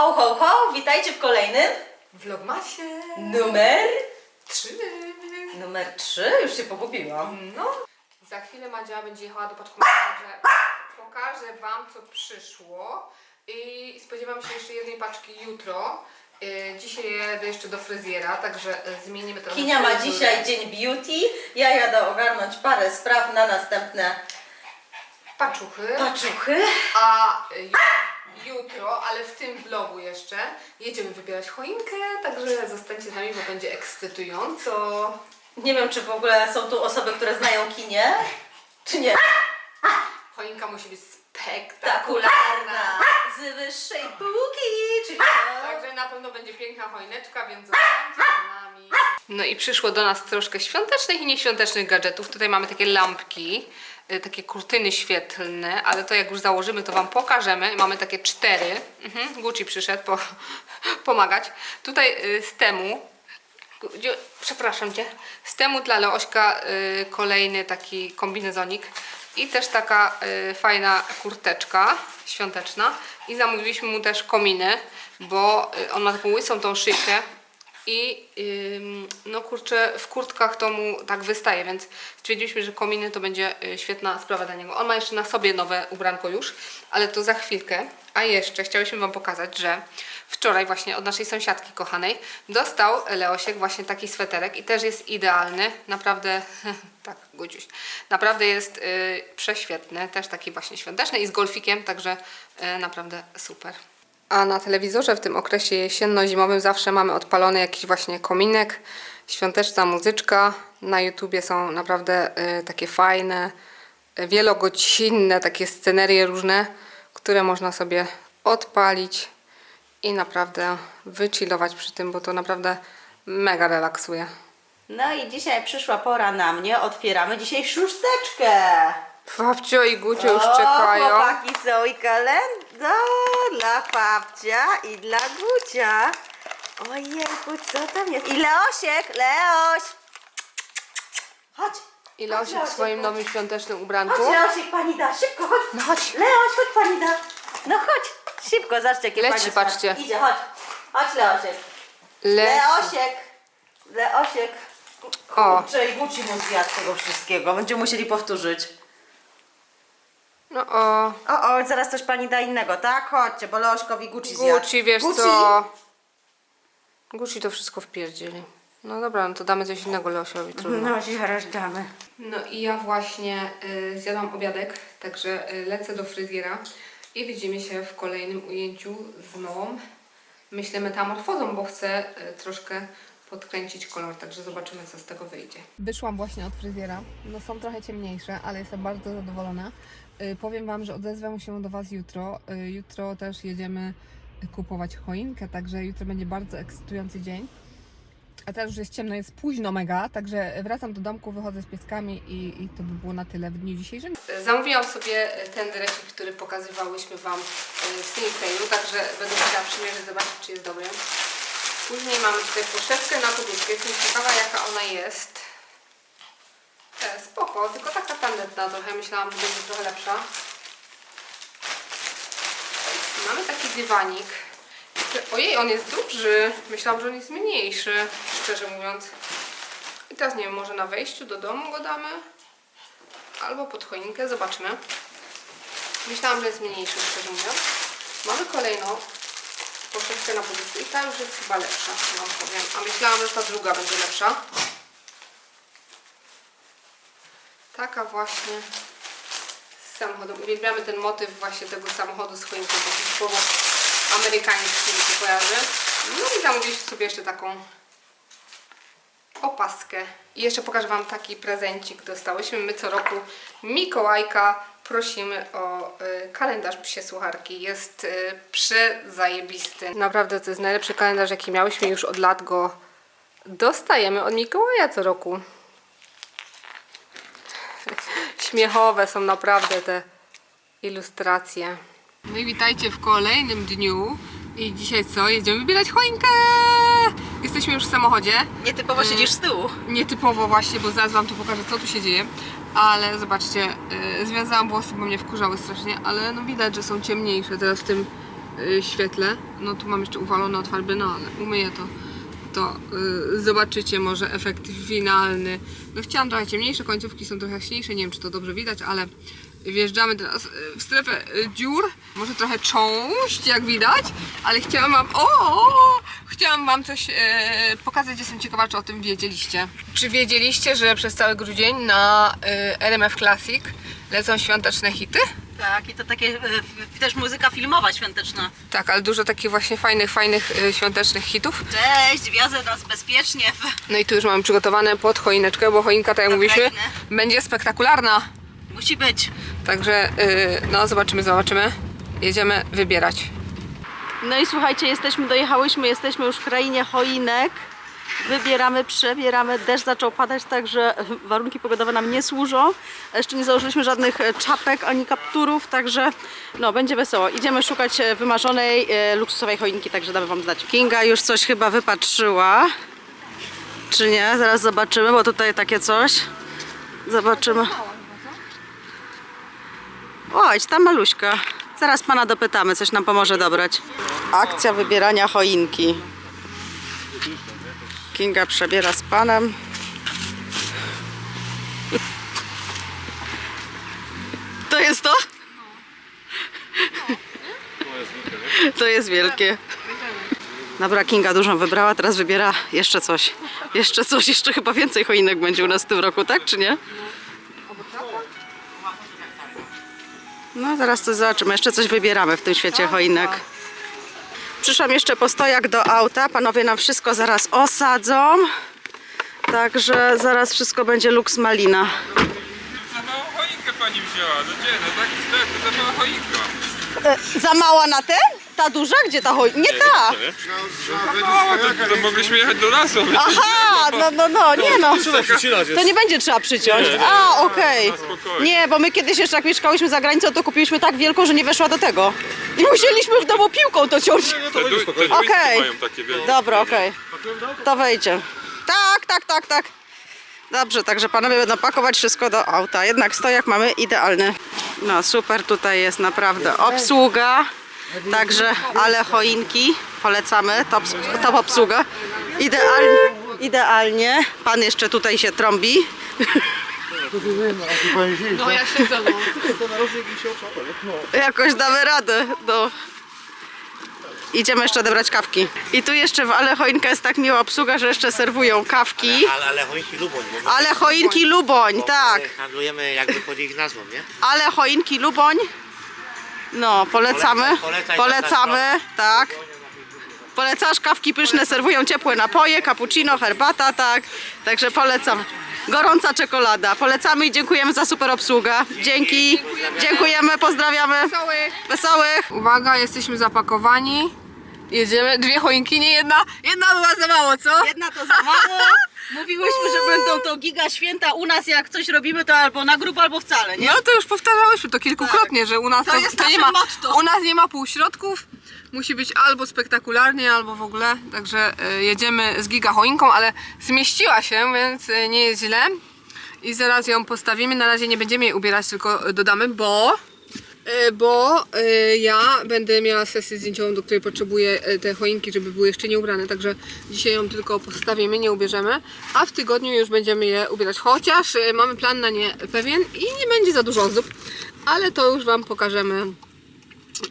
Ho, ho, ho! Witajcie w kolejnym Vlogmasie numer... 3. Numer 3? Już się pogubiłam. No. Za chwilę Madzia będzie jechała do paczkomatu, także pokażę Wam co przyszło. I spodziewam się jeszcze jednej paczki jutro. Yy, Dzisiaj jadę jeszcze do fryzjera, także zmienimy trochę Kinia ma fryzurę. dzisiaj dzień beauty. Ja jadę ogarnąć parę spraw na następne paczuchy. paczuchy. A y, ju- jutro, ale w tym vlogu jeszcze, jedziemy wybierać choinkę, także zostańcie z nami, bo będzie ekscytująco. Nie wiem, czy w ogóle są tu osoby, które znają Kinię, czy nie. Choinka musi być spektakularna. Z wyższej półki, czyli? Także na pewno będzie piękna choineczka, więc zostańcie z nami. No i przyszło do nas troszkę świątecznych i nieświątecznych gadżetów. Tutaj mamy takie lampki, takie kurtyny świetlne, ale to jak już założymy, to Wam pokażemy. Mamy takie cztery. Mhm, Gucci przyszedł po, pomagać. Tutaj y, z temu, przepraszam Cię, z temu dla Leośka y, kolejny taki kombinezonik i też taka y, fajna kurteczka świąteczna i zamówiliśmy mu też kominy, bo y, on ma taką łysą tą szyjkę i ym, no kurczę, w kurtkach to mu tak wystaje, więc stwierdziliśmy, że kominy to będzie y, świetna sprawa dla niego. On ma jeszcze na sobie nowe ubranko już, ale to za chwilkę. A jeszcze chciałyśmy Wam pokazać, że wczoraj właśnie od naszej sąsiadki kochanej dostał Leosiek właśnie taki sweterek i też jest idealny. Naprawdę, tak, Gudziuś, naprawdę jest y, prześwietny, też taki właśnie świąteczny i z golfikiem, także y, naprawdę super. A na telewizorze w tym okresie jesienno-zimowym zawsze mamy odpalony jakiś właśnie kominek, świąteczna muzyczka. Na YouTubie są naprawdę y, takie fajne, y, wielogodzinne takie scenerie różne, które można sobie odpalić i naprawdę wychillować przy tym, bo to naprawdę mega relaksuje. No i dzisiaj przyszła pora na mnie. Otwieramy dzisiaj szósteczkę. Babcio i Gucio już O, czekają. chłopaki są i kalendarz dla Fabcia i dla Gucia. Ojejku, co tam jest? I Leosiek, Leoś! Chodź. I Leosik w Leosiek, swoim chodź. nowym świątecznym ubranku. Chodź Leosiek, pani da, szybko, chodź. No chodź. Leoś, chodź pani da. No chodź, szybko, zobaczcie jakie Leci, fajne patrzcie. Idzie, chodź. Chodź Leosiek. Leci. Leosiek. Leosiek. O. Kurczę, i Guci mu zjadł tego wszystkiego. Będziemy musieli powtórzyć. No o. O, o, zaraz coś pani da innego, tak? Chodźcie, bo Leośkowi Gucci zjadł. Gucci, wiesz Gucci. co? Gucci to wszystko wpierdzieli. No dobra, no to damy coś innego Leosiowi, trudno. No, zaraz damy. No i ja właśnie y, zjadłam obiadek, także y, lecę do fryzjera i widzimy się w kolejnym ujęciu z małą, myślę, metamorfozą, bo chcę y, troszkę podkręcić kolor, także zobaczymy, co z tego wyjdzie. Wyszłam właśnie od fryzjera. No są trochę ciemniejsze, ale jestem bardzo zadowolona. Y, powiem Wam, że odezwę się do Was jutro. Y, jutro też jedziemy kupować choinkę, także jutro będzie bardzo ekscytujący dzień. A teraz już jest ciemno, jest późno mega, także wracam do domku, wychodzę z pieskami i, i to by było na tyle w dniu dzisiejszym. Zamówiłam sobie ten dresik, który pokazywałyśmy Wam w Sneaktail, także będę chciała przymierzyć, zobaczyć czy jest dobry. Później mamy tutaj poszewkę na poduszkę, jestem ciekawa jaka ona jest. Spoko, tylko taka tandetna trochę, myślałam, że będzie trochę lepsza. Mamy taki dywanik. Ojej, on jest duży. Myślałam, że on jest mniejszy, szczerze mówiąc. I teraz nie wiem, może na wejściu do domu go damy? Albo pod choinkę, zobaczmy. Myślałam, że jest mniejszy, szczerze mówiąc. Mamy kolejną poszewkę na poduszce i ta już jest chyba lepsza, wam powiem. A myślałam, że ta druga będzie lepsza. Taka właśnie z samochodem. Uwielbiamy ten motyw właśnie tego samochodu z choinką, bo typowo amerykański mi się kojarzy. No i zamówiliśmy sobie jeszcze taką opaskę. I jeszcze pokażę Wam taki prezencik dostałyśmy. My co roku Mikołajka prosimy o y, kalendarz psie słucharki. Jest y, przezajebisty. Naprawdę to jest najlepszy kalendarz jaki miałyśmy. Już od lat go dostajemy od Mikołaja co roku. Śmiechowe są naprawdę te ilustracje. No i witajcie w kolejnym dniu. I dzisiaj co? Jedziemy wybierać choinkę! Jesteśmy już w samochodzie. Nietypowo siedzisz z tyłu. Nietypowo właśnie, bo zaraz Wam tu pokażę, co tu się dzieje. Ale zobaczcie, yy, związałam włosy, bo mnie wkurzały strasznie, ale no widać, że są ciemniejsze teraz w tym y, świetle. No tu mam jeszcze uwalone od farby, no ale umyję to. To y, zobaczycie może efekt finalny. No chciałam trochę ciemniejsze, końcówki są trochę jaśniejsze, nie wiem czy to dobrze widać, ale wjeżdżamy teraz y, w strefę y, dziur. Może trochę cząść, jak widać, ale chciałam wam. O! Chciałam wam coś y, pokazać, jestem ciekawa, czy o tym wiedzieliście. Czy wiedzieliście, że przez cały grudzień na y, RMF Classic lecą świąteczne hity? Tak, i to takie e, też muzyka filmowa świąteczna. Tak, ale dużo takich właśnie fajnych, fajnych świątecznych hitów. Cześć, wiozę nas bezpiecznie. No i tu już mamy przygotowane pod choineczkę, bo choinka, tak jak mówiliśmy, będzie spektakularna. Musi być. Także y, no zobaczymy, zobaczymy. Jedziemy wybierać. No i słuchajcie, jesteśmy, dojechałyśmy, jesteśmy już w krainie choinek. Wybieramy, przebieramy. Deszcz zaczął padać, także warunki pogodowe nam nie służą. Jeszcze nie założyliśmy żadnych e, czapek ani kapturów, także no, będzie wesoło. Idziemy szukać e, wymarzonej, e, luksusowej choinki, także damy Wam znać. Kinga już coś chyba wypatrzyła. Czy nie? Zaraz zobaczymy, bo tutaj takie coś. Zobaczymy. Oj, ta maluśka. Zaraz pana dopytamy, coś nam pomoże dobrać. Akcja wybierania choinki. Kinga przebiera z panem. To jest to? To jest wielkie. Dobra, Kinga dużą wybrała, teraz wybiera jeszcze coś. Jeszcze coś, jeszcze chyba więcej choinek będzie u nas w tym roku, tak czy nie? No, zaraz coś zobaczymy. Jeszcze coś wybieramy w tym świecie choinek. Przyszłam jeszcze po stojak do auta. Panowie nam wszystko zaraz osadzą. Także zaraz wszystko będzie luks malina. Za małą choinkę pani wzięła, no gdzie, no tak, to za mała choinka. E, za mała na ten? Ta duża? Gdzie ta choinka? Nie ta! To, to mogliśmy jechać do lasu. Aha, no, no, no, nie no. To nie będzie trzeba przyciąć. A, okej. Nie, bo my kiedyś jeszcze jak mieszkałyśmy za granicą, to kupiliśmy tak wielką, że nie weszła do tego. I musieliśmy w domu piłką to ciąć. te, du- te duńskie Okej. mają takie wielkie. Dobra, okej. To wejdzie. Tak, tak, tak, tak. Dobrze, także panowie będą pakować wszystko do auta. Jednak stojak mamy idealny. No super, tutaj jest naprawdę obsługa. Także, ale choinki polecamy. Top, top obsługa. Idealnie, idealnie. Pan jeszcze tutaj się trąbi. No ja się. Jakoś damy radę. No. Idziemy jeszcze odebrać kawki. I tu jeszcze w Ale Choinka jest tak miła obsługa, że jeszcze serwują kawki. Ale, ale choinki Luboń, bo my Ale choinki Luboń, tak. handlujemy jakby pod ich nazwą, nie? Ale choinki Luboń. No, polecamy. Polecaj, polecaj, Polecamy, tak. Polecasz, kawki pyszne, serwują ciepłe napoje, cappuccino, herbata, tak. Także polecam. Gorąca czekolada. Polecamy i dziękujemy za super obsługę. Dzięki. Dziękujemy, pozdrawiamy. Wesołych. Uwaga, jesteśmy zapakowani. Jedziemy. Dwie choinki, nie jedna. Jedna była za mało, co? Jedna to za mało. Mówiłyśmy, że będą to giga święta. U nas jak coś robimy, to albo na grup, albo wcale, nie? No to już powtarzałyśmy to kilkukrotnie, że u nas To to, jest nie nasze ma. motto. U nas nie ma półśrodków. Musi być albo spektakularnie, albo w ogóle. Także y, jedziemy z giga choinką, ale zmieściła się, więc y, nie jest źle. I zaraz ją postawimy. Na razie nie będziemy jej ubierać, tylko y, dodamy, bo bo y, ja będę miała sesję zdjęciową, do której potrzebuję y, te choinki, żeby były jeszcze nie ubrane, także dzisiaj ją tylko postawimy, nie ubierzemy, a w tygodniu już będziemy je ubierać, chociaż mamy plan na nie pewien i nie będzie za dużo ozdób, ale to już Wam pokażemy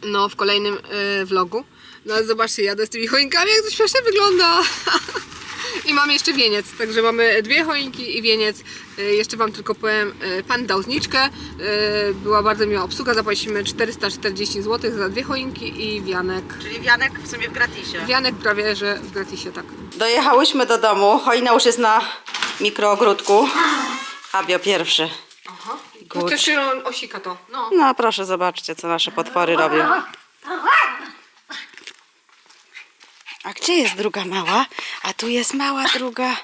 no, w kolejnym vlogu. No ale zobaczcie, jadę z tymi choinkami, jak to śmiesznie wygląda. I mam jeszcze wieniec, także mamy dwie choinki i wieniec. Y, Jeszcze Wam tylko powiem, y, Pan dał zniczkę, y, była bardzo miła obsługa, zapłaciliśmy 440 zł za dwie choinki i wianek. Czyli wianek w sumie w gratisie. Wianek prawie, że w gratisie, tak. Dojechałyśmy do domu. Choina już jest na mikroogródku. Fabio pierwszy. Aha. To się osika to. No. No proszę, zobaczcie, co nasze potwory robią. A gdzie jest druga mała? A tu jest mała druga.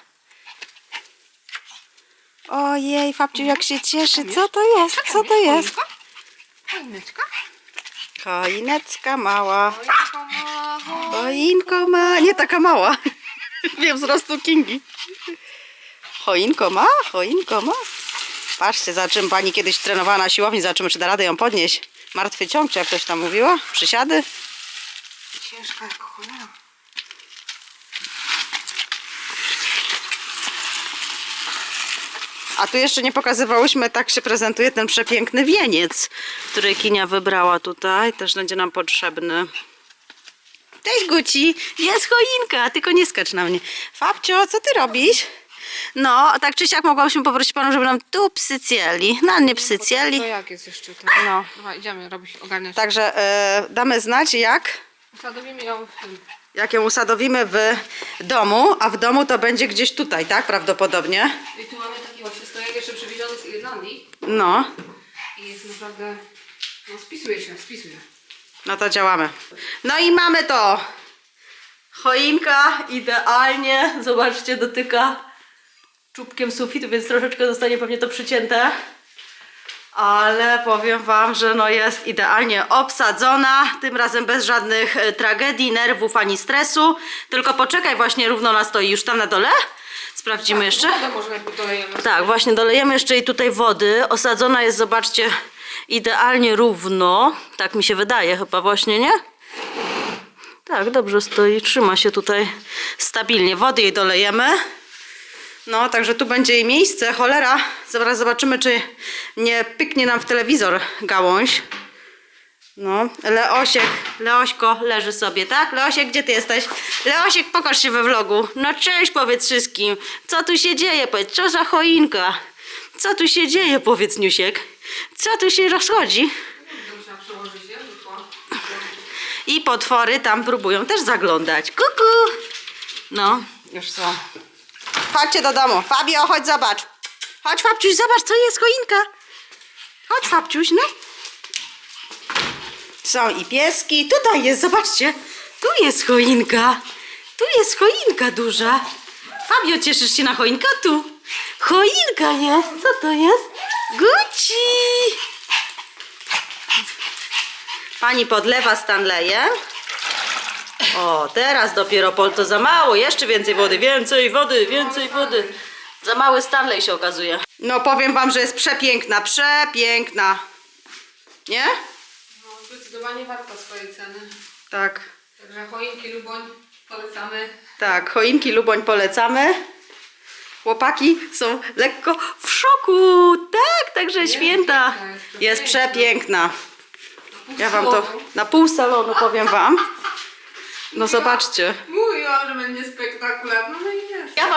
Ojej, Fabciu, jak się cieszy. Co to jest? Co to jest? Choineczka? Choinecka mała. Choinko ma. Nie taka mała. Wiem wzrostu Kingi. Choinko ma, choinko ma. Patrzcie, za czym pani kiedyś trenowała na siłowni, zobaczymy, czy da radę ją podnieść. Martwy ciąg, czy jak ktoś tam mówiła? Przysiady? ciężka jak cholera. A tu jeszcze nie pokazywałyśmy, tak się prezentuje ten przepiękny wieniec, który Kinia wybrała tutaj. Też będzie nam potrzebny. Cześć Guci, jest choinka, tylko nie skacz na mnie. Fabcio, co ty robisz? No, tak czy siak mogłabyśmy poprosić panu, żeby nam tu psycieli. No, nie psycieli. To jak jest jeszcze ten? No. Dobra, idziemy robić, ogarniać. Także e, damy znać, jak, Usadowimy ją w tym. jak ją usadowimy w domu, a w domu to będzie gdzieś tutaj, tak? Prawdopodobnie. I tu mamy właśnie stojak jeszcze przywieziony z Irlandii. No, I jest naprawdę... No spisuje się, spisuje. no to działamy. No i mamy to. Choinka idealnie, zobaczcie, dotyka czubkiem sufitu, więc troszeczkę zostanie pewnie to przycięte. Ale powiem Wam, że no jest idealnie obsadzona, tym razem bez żadnych e, tragedii, nerwów ani stresu. Tylko poczekaj, właśnie równo ona stoi już tam na dole. Sprawdzimy jeszcze. Wodę może najpierw dolejemy. Tak, właśnie dolejemy jeszcze jej tutaj wody. Osadzona jest, zobaczcie, idealnie równo. Tak mi się wydaje chyba właśnie, nie? Tak, dobrze stoi, trzyma się tutaj stabilnie. Wody jej dolejemy. No, także tu będzie jej miejsce. Cholera, zaraz zobaczymy, czy nie pyknie nam w telewizor gałąź. No, Leosiek, Leośko leży sobie, tak? Leosiek, gdzie ty jesteś? Leosiek, pokaż się we vlogu. No cześć, powiedz wszystkim. Co tu się dzieje? Powiedz, co za choinka? Co tu się dzieje, powiedz Niusiek? Co tu się rozchodzi? I potwory tam próbują też zaglądać. Kuku! No, już są. Chodźcie do domu. Fabio, chodź zobacz. Chodź Fabciuś, zobacz, co jest choinka. Chodź Fabciuś, no. Są i pieski. Tutaj jest, zobaczcie. Tu jest choinka. Tu jest choinka duża. Fabio, cieszysz się na choinkę? Tu. Choinka jest. Co to jest? Guci. Pani podlewa Stanleyem. O, teraz dopiero po, to za mało, jeszcze więcej wody, więcej wody, więcej wody. Za mały Stanley się okazuje. No powiem wam, że jest przepiękna, przepiękna. Nie? Zdecydowanie warto swojej ceny. Tak, Także choinki Luboń polecamy. tak, choinki Luboń polecamy. Chłopaki są lekko w szoku. Tak, także święta. piękna, jest Jest przepiękna. przepiękna. Ja wam to na pół salonu powiem wam. No zobaczcie. Mówiłam, że będzie spektakularna, no i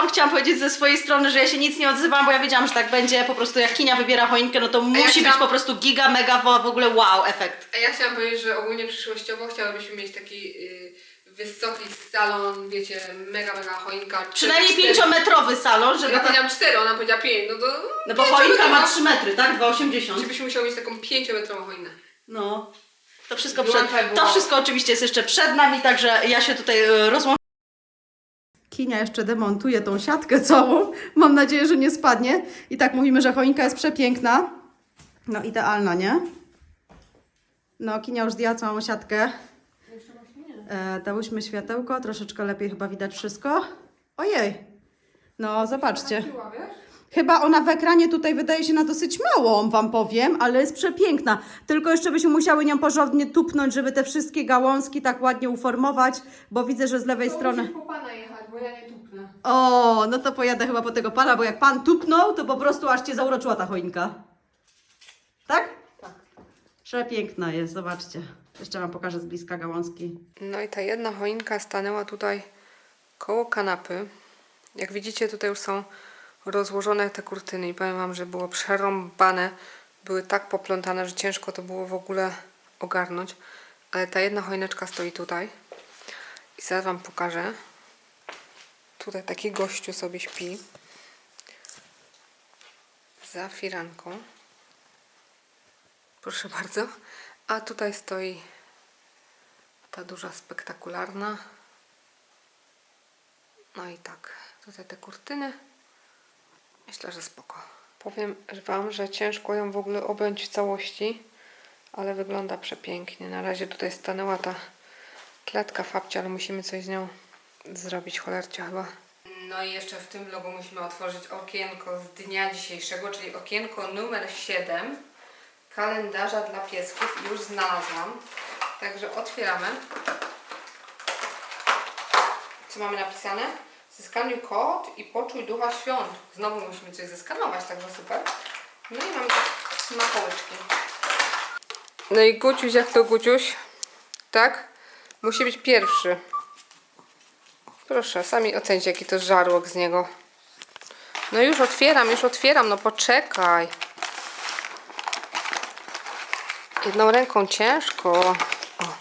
chciałam powiedzieć ze swojej strony, że ja się nic nie odzywam, bo ja wiedziałam, że tak będzie. Po prostu jak Kinia wybiera choinkę, no to musi być chciałam- po prostu giga, mega, wo- w ogóle wow efekt. A ja chciałam powiedzieć, że ogólnie przyszłościowo chciałabyśmy mieć taki y, wysoki salon, wiecie, mega, mega choinka. Przynajmniej Cztery- pięciometrowy salon, żeby Ja ta... powiedziałam 4, ona powiedziała 5, no to... No bo choinka ma pięciometrowa. 3 metry, tak? 2,80. Żebyśmy musiały mieć taką 5-metrową choinę. No. To wszystko, przed, to wszystko oczywiście jest jeszcze przed nami, także ja się tutaj e, rozłączę. Kinia jeszcze demontuje tą siatkę całą. Mam nadzieję, że nie spadnie. I tak mówimy, że choinka jest przepiękna. No idealna, nie? No, Kinia już zdjęła całą siatkę. E, dałyśmy światełko, troszeczkę lepiej chyba widać wszystko. Ojej! No, zobaczcie. Chyba ona w ekranie tutaj wydaje się na dosyć małą, wam powiem, ale jest przepiękna. Tylko jeszcze byśmy musiały nią porządnie tupnąć, żeby te wszystkie gałązki tak ładnie uformować, bo widzę, że z lewej strony... jechać, ja nie tupnę. O, no to pojadę chyba po tego pana, bo jak pan tupnął, to po prostu aż cię zauroczyła ta choinka. Tak? Tak. Przepiękna jest, zobaczcie. Jeszcze wam pokażę z bliska gałązki. No i ta jedna choinka stanęła tutaj koło kanapy. Jak widzicie, tutaj już są rozłożone te kurtyny i powiem Wam, że było przerąbane. Były tak poplątane, że ciężko to było w ogóle ogarnąć. Ale ta jedna choineczka stoi tutaj. I zaraz Wam pokażę. Tutaj taki gościu sobie śpi. Za firanką. Proszę bardzo. A tutaj stoi ta duża, spektakularna. No i tak, tutaj te kurtyny. Myślę, że spoko. Powiem Wam, że ciężko ją w ogóle objąć w całości, ale wygląda przepięknie. Na razie tutaj stanęła ta klatka fabcia, ale musimy coś z nią zrobić, cholercia chyba. No i jeszcze w tym vlogu musimy otworzyć okienko z dnia dzisiejszego, czyli okienko numer 7 kalendarza dla piesków. Już znalazłam. Także otwieramy. Co mamy napisane? Zeskanuj kod i poczuj ducha świąt. Znowu musimy coś zeskanować, także super. No i mamy też smakołeczki. No i Guciuś, jak to Guciuś? Tak? Musi być pierwszy. Proszę, sami ocencie, jaki to żarłok z niego. No już otwieram, już otwieram, no poczekaj. Jedną ręką ciężko. O.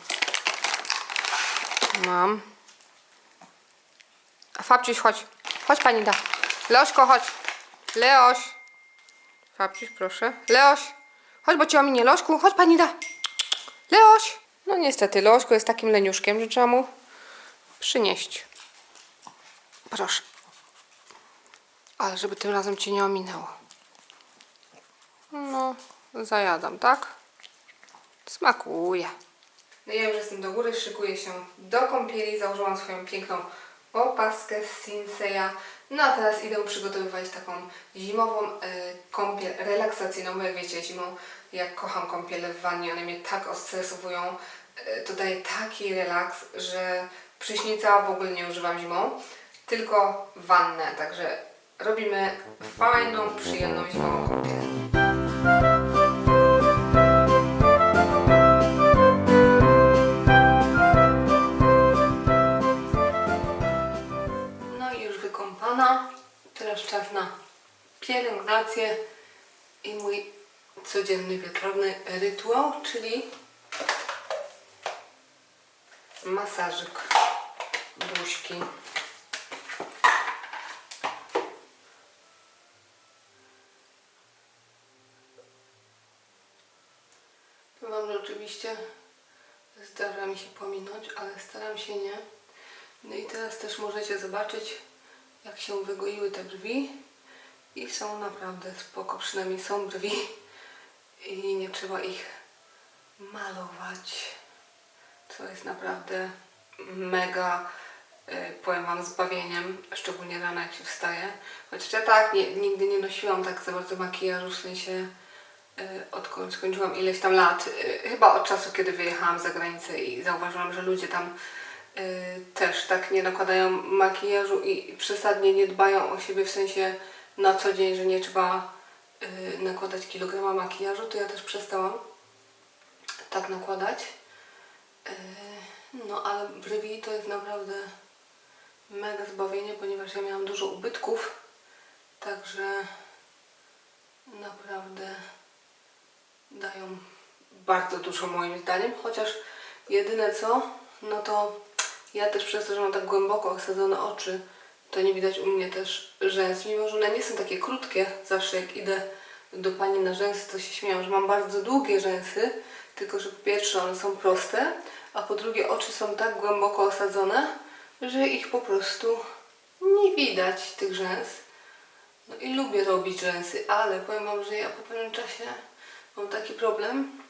Mam. A Fabciuś, chodź. Chodź pani da. Leośko, chodź. Leoś. Fabciuś, proszę. Leoś. Chodź, bo cię ominie. Leośku, chodź pani da. Leoś. No niestety, Leośku jest takim leniuszkiem, że trzeba mu przynieść. Proszę. Ale żeby tym razem cię nie ominęło. No, zajadam, tak? Smakuje. No ja już jestem do góry, szykuję się do kąpieli, założyłam swoją piękną opaskę z Sinseya. No a teraz idę przygotowywać taką zimową y, kąpiel relaksacyjną, bo jak wiecie, zimą jak kocham kąpiele w wannie, one mnie tak ostresowują, y, to daje taki relaks, że prysznica w ogóle nie używam zimą, tylko wannę, także robimy fajną, przyjemną zimową kąpiel. No i już wykąpana. Teraz czas na pielęgnację i mój codzienny wieczorny rytuał, czyli masażyk buźki. Powiem Wam, że oczywiście zdarza mi się pominąć, ale staram się nie. No i teraz też możecie zobaczyć, jak się wygoiły te brwi. I są naprawdę spoko, przynajmniej są brwi. I nie trzeba ich malować. Co jest naprawdę mega, y, powiem Wam, zbawieniem. Szczególnie rano, jak się wstaje. Chociaż ja tak, nie, nigdy nie nosiłam tak za bardzo makijażu, w sensie odkąd skończyłam ileś tam lat, y, chyba od czasu, kiedy wyjechałam za granicę i zauważyłam, że ludzie tam y, też tak nie nakładają makijażu i przesadnie nie dbają o siebie w sensie na co dzień, że nie trzeba nakładać kilograma makijażu, to ja też przestałam tak nakładać. No ale brwi to jest naprawdę mega zbawienie, ponieważ ja miałam dużo ubytków, także naprawdę dają bardzo dużo moim zdaniem, chociaż jedyne co, no to ja też przez to, że mam tak głęboko osadzone oczy, to nie widać u mnie też rzęs, mimo że one nie są takie krótkie, zawsze jak idę do pani na rzęsy, to się śmieją, że mam bardzo długie rzęsy, tylko że po pierwsze one są proste, a po drugie oczy są tak głęboko osadzone, że ich po prostu nie widać, tych rzęs. No i lubię robić rzęsy, ale powiem Wam, że ja po pewnym czasie mam taki problem,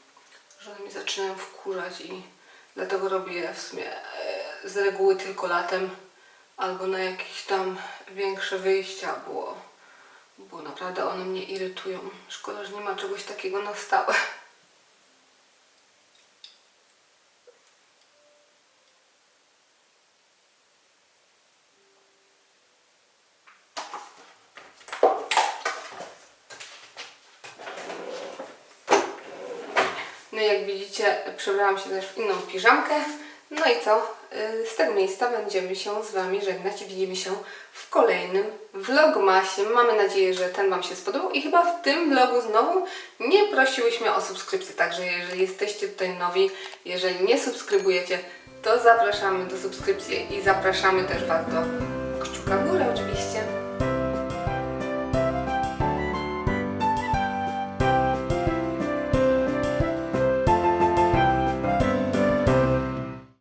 że one mi zaczynają wkurzać i dlatego robię w sumie e, z reguły tylko latem albo na jakieś tam większe wyjścia, bo, bo naprawdę one mnie irytują. Szkoda, że nie ma czegoś takiego na stałe. No i jak widzicie, przebrałam się też w inną piżamkę. No i co? Y, Z tego miejsca będziemy się z Wami żegnać i widzimy się w kolejnym vlogmasie. Mamy nadzieję, że ten Wam się spodobał i chyba w tym vlogu znowu nie prosiłyśmy o subskrypcję, także jeżeli jesteście tutaj nowi, jeżeli nie subskrybujecie, to zapraszamy do subskrypcji i zapraszamy też Was do kciuka w górę oczywiście.